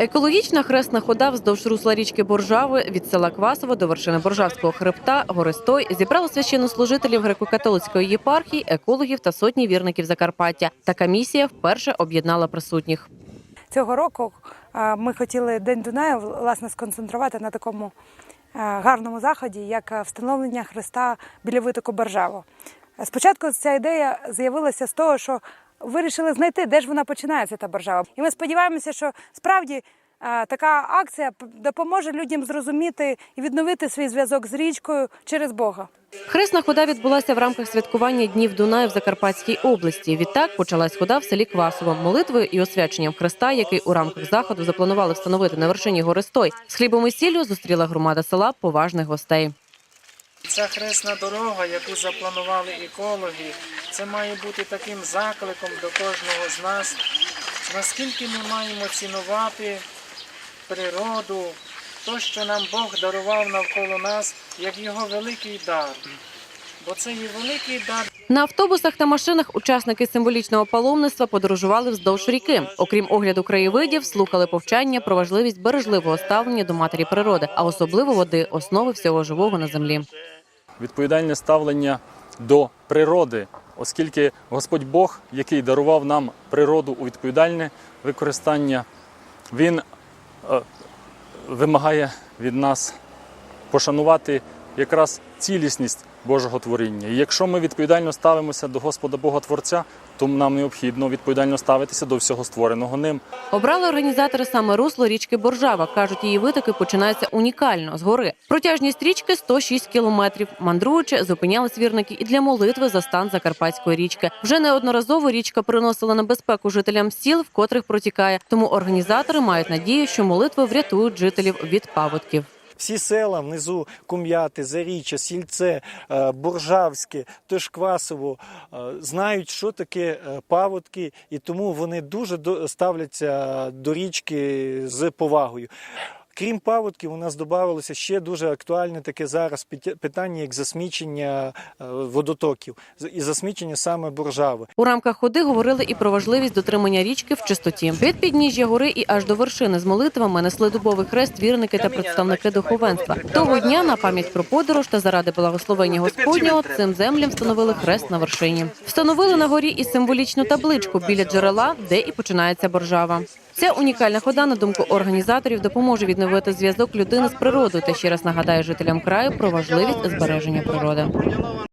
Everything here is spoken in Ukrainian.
Екологічна хресна хода вздовж русла річки Боржави від села Квасово до вершини Боржавського хребта Гористой зібрала священнослужителів греко-католицької єпархії, екологів та сотні вірників Закарпаття. Така місія вперше об'єднала присутніх. Цього року ми хотіли День Дунаю власне сконцентрувати на такому гарному заході, як встановлення Христа біля витоку Боржаво. Е, Спочатку ця ідея з'явилася з того, що вирішили знайти, де ж вона починається, та Боржава. І ми сподіваємося, що справді така акція допоможе людям зрозуміти і відновити свій зв'язок з річкою через Бога. Хресна хода відбулася в рамках святкування днів Дунаю в Закарпатській області. Відтак почалась хода в селі Квасово молитвою і освяченням Христа, який у рамках заходу запланували встановити на вершині Гористой. З хлібом і сіллю зустріла громада села поважних гостей. Ця хресна дорога, яку запланували екологи, це має бути таким закликом до кожного з нас, наскільки ми маємо цінувати природу, то, що нам Бог дарував навколо нас, як його великий дар. Бо це є великий дар На автобусах та машинах учасники символічного паломництва подорожували вздовж ріки. Окрім огляду краєвидів, слухали повчання про важливість бережливого ставлення до матері природи, а особливо води основи всього живого на землі. Відповідальне ставлення до природи, оскільки Господь Бог, який дарував нам природу у відповідальне використання, Він е, вимагає від нас пошанувати якраз цілісність Божого творіння. І якщо ми відповідально ставимося до Господа Бога Творця, то нам необхідно відповідально ставитися до всього створеного ним. Обрали організатори саме русло річки Боржава. кажуть, її витоки починаються унікально з гори. Протяжність річки 106 кілометрів. Мандруючи, зупинялись вірники і для молитви за стан Закарпатської річки. Вже неодноразово річка приносила небезпеку жителям сіл, в котрих протікає. Тому організатори мають надію, що молитви врятують жителів від паводків. Всі села внизу Кум'яти, Заріччя, Сільце, буржавське, Боржавське, Тишквасово е, знають, що таке е, паводки, і тому вони дуже ставляться до річки з повагою. Крім паводків, у нас додавалося ще дуже актуальне таке зараз питання, як засмічення е, водотоків з- і засмічення саме Боржави. У рамках ходи говорили і про важливість дотримання річки в чистоті. Від підніжжя гори і аж до вершини з молитвами несли дубовий хрест вірники та представники духовенства. Того дня на пам'ять про подорож та заради благословення Господнього цим землям встановили хрест на вершині. Встановили на горі і символічну табличку біля джерела, де і починається боржава. Ця унікальна хода, на думку організаторів, допоможе відновити зв'язок людини з природою та ще раз нагадає жителям краю про важливість збереження природи.